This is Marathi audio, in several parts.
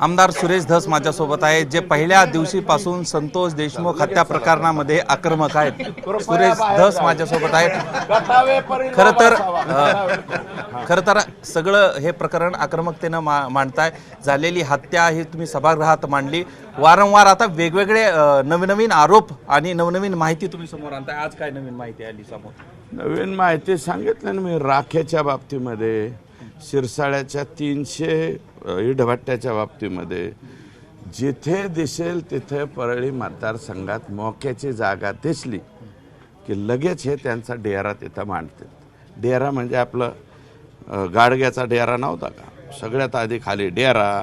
आमदार सुरेश धस माझ्यासोबत आहेत जे पहिल्या दिवशीपासून संतोष देशमुख हत्या प्रकरणामध्ये आक्रमक आहेत. सुरेश धस माझ्यासोबत आहेत. खरं तर खरं तर सगळं हे प्रकरण आक्रमकतेनं मा मांडताय. झालेली हत्या ही तुम्ही सभागृहात मांडली. वारंवार आता वेगवेगळे नवनवीन आरोप आणि नवनवीन माहिती तुम्ही समोर आणताय. आज काय नवीन माहिती आली समोर? नवीन माहिती सांगितलं ना मी राखेच्या बाबतीमध्ये. शिरसाळ्याच्या तीनशे अ, इडभट्ट्याच्या बाबतीमध्ये जिथे दिसेल तिथे परळी मतदारसंघात मोक्याची जागा दिसली की लगेच हे त्यांचा डेरा तिथं मांडतात डेरा म्हणजे आपलं गाडग्याचा डेरा नव्हता का? सगळ्यात आधी खाली डेरा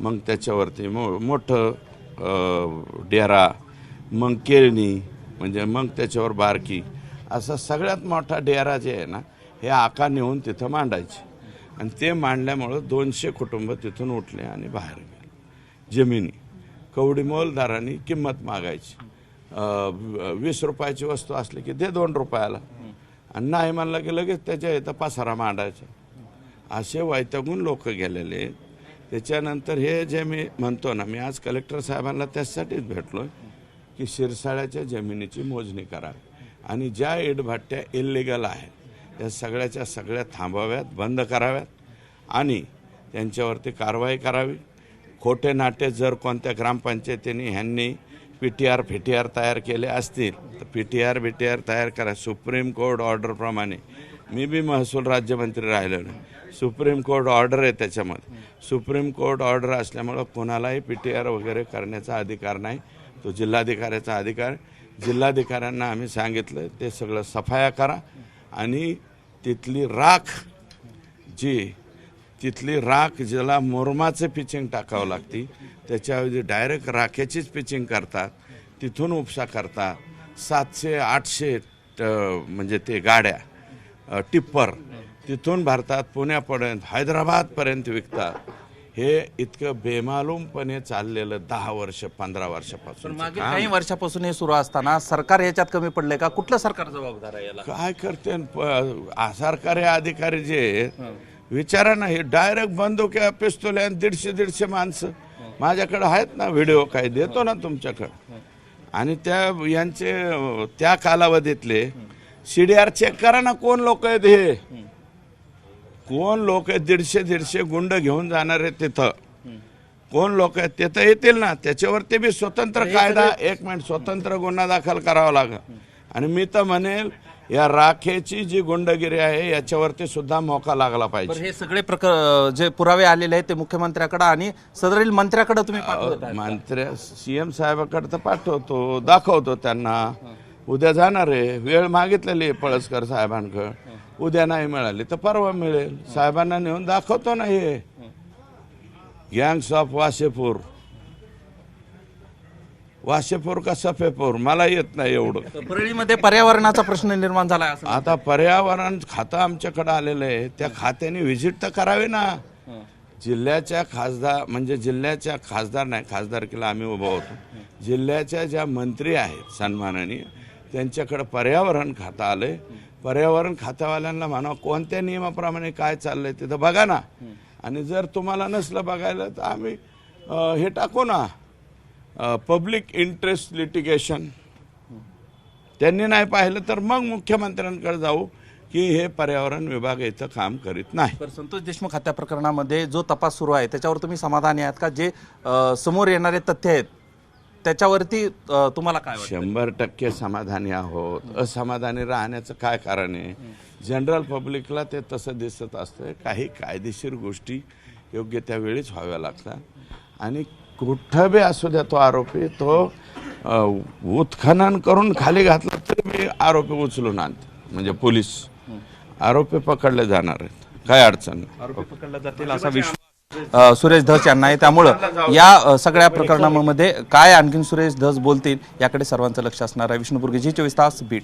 मग त्याच्यावरती मो मोठं डेरा मग केळणी म्हणजे मग त्याच्यावर बारकी. असा सगळ्यात मोठा डेरा जे आहे ना हे आका नेऊन तिथं मांडायचे. आणि ते मांडल्यामुळं दोनशे कुटुंब तिथून उठले आणि बाहेर गेले. जमिनी. कवडी मोलदारांनी किंमत मागायची. वीस रुपयाची वस्तू असली की दे दोन रुपयाला. आणि नाही म्हणलं की लगेच त्याच्या इथं पसारा मांडायचा. असे वैतागून लोक गेलेले त्याच्यानंतर हे जे मी म्हणतो ना मी आज कलेक्टर साहेबांना त्याचसाठीच भेटलो की शिरसाळ्याच्या जमिनीची मोजणी करावी आणि ज्या इडभाट्ट्या इलिगल आहेत या सगळ्याच्या सगळ्या थांबाव्यात बंद कराव्यात आणि त्यांच्यावरती कारवाई करावी. खोटे नाटे जर कोणत्या ग्रामपंचायतीने ह्यांनी पी टी आर फी टी आर तयार केले असतील तर P T R B T R तयार करा. सुप्रीम कोर्ट ऑर्डरप्रमाणे मी बी महसूल राज्यमंत्री राहिलो नाही सुप्रीम कोर्ट ऑर्डर आहे त्याच्यामध्ये. सुप्रीम कोर्ट ऑर्डर असल्यामुळं कोणालाही पी टी आर वगैरे करण्याचा अधिकार नाही. तो जिल्हाधिकाऱ्याचा अधिकार. जिल्हाधिकाऱ्यांना आम्ही सांगितलं ते सगळं सफाया करा. आणि तिथली राख जी तिथली राख ज्याला मोरमाचं पिचिंग टाकावं लागते त्याच्याऐवजी डायरेक्ट राखेचीच पिचिंग करतात तिथून उपसा करतात सातशे आठशे म्हणजे ते गाड्या टिप्पर तिथून भारतात पुण्यापर्यंत हैदराबादपर्यंत विकतात. हे इतकं बेमालूमपणे चाललेलं दहा वर्ष पंधरा वर्षापासून काही वर्षापासून हे सुरू असताना सरकार याच्यात कमी पडलंय का? कुठलं सरकार जबाबदार आहे याला? काय करते सरकारी अधिकारी जे विचारा ना हे डायरेक्ट बंदुक्या पिस्तोल आणि दीडशे दीडशे माणसं. माझ्याकडे आहेत ना व्हिडिओ काय देतो ना तुमच्याकडे. आणि त्या यांचे त्या कालावधीतले सी डी आर चेक करा ना कोण लोक आहेत हे. कोण लोक आहेत दीडशे दीडशे गुंड घेऊन जाणार आहेत तिथं? कोण लोक आहेत? तिथं येतील ना. त्याच्यावरती बी स्वतंत्र कायदा एक मिनिट स्वतंत्र गुन्हा दाखल करावा लागेल. आणि मी तर म्हणेल या राखेची जी गुंडगिरी आहे याच्यावरती सुद्धा मोका लागला पाहिजे. हे सगळे प्रकार जे पुरावे आलेले आहेत ते मुख्यमंत्र्याकडे आणि सदरील मंत्र्याकडे तुम्ही. मंत्र्या सीएम साहेबाकडे तर पाठवतो दाखवतो त्यांना. उद्या जाणार आहे. वेळ मागितलेली पळसकर साहेबांकडे. उद्या नाही मिळाली तर परवा मिळेल. साहेबांना नेऊन दाखवतो ना हे. गँग्स ऑफ वाशेपूर वाशेपूर का सफेपूर मला येत नाही एवढं. परळीमध्ये पर्यावरणाचा प्रश्न निर्माण झाला आता पर्यावरण खातं आमच्याकडे आलेलं आहे. त्या खात्याने व्हिजिट तर करावी ना. जिल्ह्याच्या खासदार म्हणजे जिल्ह्याच्या खासदार नाही खासदारकीला आम्ही उभं होतो. जिल्ह्याच्या ज्या मंत्री आहेत सन्माननीय त्यांच्याकडे पर्यावरण खातं आलंय. पर्यावरण खात्यावाल्यांना म्हणा कोणत्या नियमाप्रमाणे काय चाललंय तिथं बघा ना. आणि जर तुम्हाला नसलं बघायला तर आम्ही हे टाकू ना. पब्लिक इंटरेस्ट लिटिगेशन त्यांनी नाही पाहिलं तर मग मुख्यमंत्र्यांकडे जाऊ की हे पर्यावरण विभाग इथं काम करीत नाही. संतोष देशमुख हत्या प्रकरणामध्ये जो तपास सुरू आहे त्याच्यावर तुम्ही समाधानी आहात का? जे समोर येणारे तथ्य आहेत त्याच्यावरती अ, तुम्हाला काय वाटतं शंभर टक्के समाधानी आहोत. असमाधानी राहण्याचं काय कारण आहे? जनरल पब्लिकला ते तसं दिसत असतं काही कायदेशीर गोष्टी योग्य त्या वेळीच व्हाव्या लागतात. आणि कुठं बी असू द्या तो आरोपी तो अ, उत्खनन करून खाली घातला तरी मी आरोपी उचलून आणते. म्हणजे पोलीस. आरोपी पकडले जाणार आहेत. काय अडचण? नाही आरोपी पकडले जातील असा विश्वास सुरेश धस यांना आहे. त्यामुळं या सगळ्या प्रकरणामध्ये काय आणखीन सुरेश धस बोलतील याकडे सर्वांचं लक्ष असणार आहे. विष्णुपूर्गी जी चोवीस तास बीट